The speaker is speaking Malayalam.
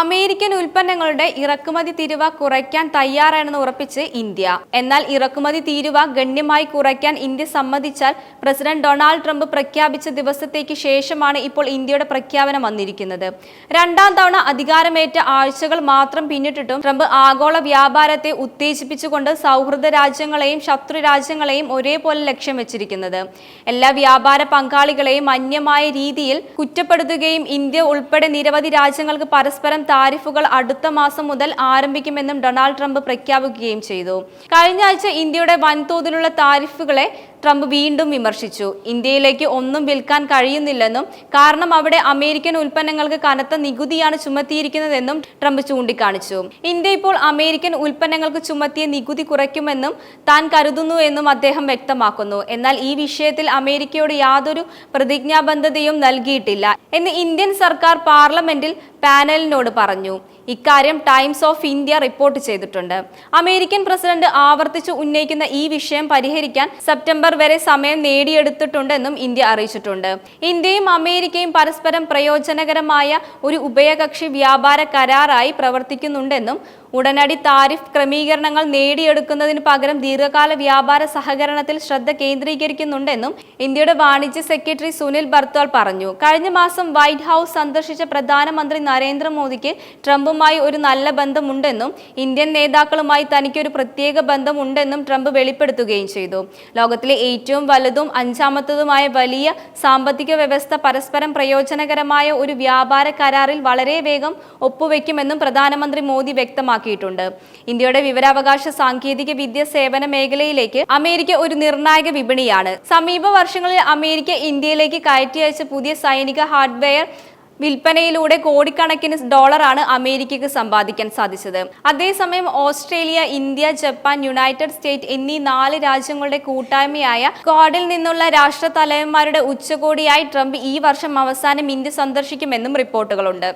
അമേരിക്കൻ ഉൽപ്പന്നങ്ങളുടെ ഇറക്കുമതി തീരുവ കുറയ്ക്കാൻ തയ്യാറാണെന്ന് ഉറപ്പിച്ച് ഇന്ത്യ. എന്നാൽ ഇറക്കുമതി തീരുവ ഗണ്യമായി കുറയ്ക്കാൻ ഇന്ത്യ സമ്മതിച്ചാൽ പ്രസിഡന്റ് ഡൊണാൾഡ് ട്രംപ് പ്രഖ്യാപിച്ച ദിവസത്തേക്ക് ശേഷമാണ് ഇപ്പോൾ ഇന്ത്യയുടെ പ്രഖ്യാപനം വന്നിരിക്കുന്നത്. രണ്ടാം തവണ അധികാരമേറ്റ ആഴ്ചകൾ മാത്രം പിന്നിട്ടിട്ടും ട്രംപ് ആഗോള വ്യാപാരത്തെ ഉത്തേജിപ്പിച്ചുകൊണ്ട് സൗഹൃദ രാജ്യങ്ങളെയും ശത്രു രാജ്യങ്ങളെയും ഒരേപോലെ ലക്ഷ്യം വെച്ചിരിക്കുന്നത്. എല്ലാ വ്യാപാര പങ്കാളികളെയും അന്യമായ രീതിയിൽ കുറ്റപ്പെടുത്തുകയും ഇന്ത്യ ഉൾപ്പെടെ നിരവധി രാജ്യങ്ങൾക്ക് പരസ്പരം താരിഫുകൾ അടുത്ത മാസം മുതൽ ആരംഭിക്കുമെന്നും ഡൊണാൾഡ് ട്രംപ് പ്രഖ്യാപിക്കുകയും ചെയ്തു. കഴിഞ്ഞ ആഴ്ച ഇന്ത്യയുടെ വൻതോതിലുള്ള താരിഫുകളെ ട്രംപ് വീണ്ടും വിമർശിച്ചു. ഇന്ത്യയിലേക്ക് ഒന്നും വിൽക്കാൻ കഴിയുന്നില്ലെന്നും കാരണം അവിടെ അമേരിക്കൻ ഉൽപ്പന്നങ്ങൾക്ക് കനത്ത നികുതിയാണ് ചുമത്തിയിരിക്കുന്നതെന്നും ട്രംപ് ചൂണ്ടിക്കാണിച്ചു. ഇന്ത്യ ഇപ്പോൾ അമേരിക്കൻ ഉൽപ്പന്നങ്ങൾക്ക് ചുമത്തിയ നികുതി കുറയ്ക്കുമെന്നും താൻ കരുതുന്നു എന്നും അദ്ദേഹം വ്യക്തമാക്കുന്നു. എന്നാൽ ഈ വിഷയത്തിൽ അമേരിക്കയോട് യാതൊരു പ്രതിജ്ഞാബദ്ധതയും നൽകിയിട്ടില്ല. എന്ന് ഇന്ത്യൻ സർക്കാർ പാർലമെന്റിൽ പാനലിനോട് പറഞ്ഞു. ഇക്കാര്യം ടൈംസ് ഓഫ് ഇന്ത്യ റിപ്പോർട്ട് ചെയ്തിട്ടുണ്ട്. അമേരിക്കൻ പ്രസിഡന്റ് ആവർത്തിച്ച് ഉന്നയിക്കുന്ന ഈ വിഷയം പരിഹരിക്കാൻ സെപ്റ്റംബർ വരെ സമയം നേടിയെടുത്തിട്ടുണ്ടെന്നും ഇന്ത്യ അറിയിച്ചിട്ടുണ്ട്. ഇന്ത്യയും അമേരിക്കയും പരസ്പരം പ്രയോജനകരമായ ഒരു ഉഭയകക്ഷി വ്യാപാര കരാറായി പ്രവർത്തിക്കുന്നുണ്ടെന്നും ഉടനടി താരിഫ് ക്രമീകരണങ്ങൾ നേടിയെടുക്കുന്നതിന് പകരം ദീർഘകാല വ്യാപാര സഹകരണത്തിൽ ശ്രദ്ധ കേന്ദ്രീകരിക്കുന്നുണ്ടെന്നും ഇന്ത്യയുടെ വാണിജ്യ സെക്രട്ടറി സുനിൽ ബർത്തോൾ പറഞ്ഞു. കഴിഞ്ഞ മാസം വൈറ്റ് ഹൗസ് സന്ദർശിച്ച പ്രധാനമന്ത്രി നരേന്ദ്രമോദിക്ക് ട്രംപുമായി ഒരു നല്ല ബന്ധമുണ്ടെന്നും ഇന്ത്യൻ നേതാക്കളുമായി തനിക്കൊരു പ്രത്യേക ബന്ധമുണ്ടെന്നും ട്രംപ് വെളിപ്പെടുത്തുകയും ചെയ്തു. ലോകത്തിലെ ഏറ്റവും വലുതും അഞ്ചാമത്തതുമായ വലിയ സാമ്പത്തിക വ്യവസ്ഥ പരസ്പരം പ്രയോജനകരമായ ഒരു വ്യാപാര കരാറിൽ വളരെ വേഗം ഒപ്പുവെക്കുമെന്നും പ്രധാനമന്ത്രി മോദി വ്യക്തമാക്കിയിട്ടുണ്ട്. ഇന്ത്യയുടെ വിവരാവകാശ സാങ്കേതിക വിദ്യ സേവന മേഖലയിലേക്ക് അമേരിക്ക ഒരു നിർണായക വിപണിയാണ്. സമീപ വർഷങ്ങളിൽ അമേരിക്ക ഇന്ത്യയിലേക്ക് കയറ്റി അയച്ച പുതിയ സൈനിക ഹാർഡ്വെയർ വിൽപ്പനയിലൂടെ കോടിക്കണക്കിന് ഡോളറാണ് അമേരിക്കയ്ക്ക് സമ്പാദിക്കാൻ സാധിച്ചത്. അതേസമയം Australia India Japan United State എന്നീ നാല് രാജ്യങ്ങളുടെ കൂട്ടായ്മയായ ക്വാഡിൽ നിന്നുള്ള രാഷ്ട്ര തലവന്മാരുടെ ഉച്ചകോടിയായി ട്രംപ് ഈ വർഷം അവസാനം ഇന്ത്യ സന്ദർശിക്കുമെന്നും റിപ്പോർട്ടുകളുണ്ട്.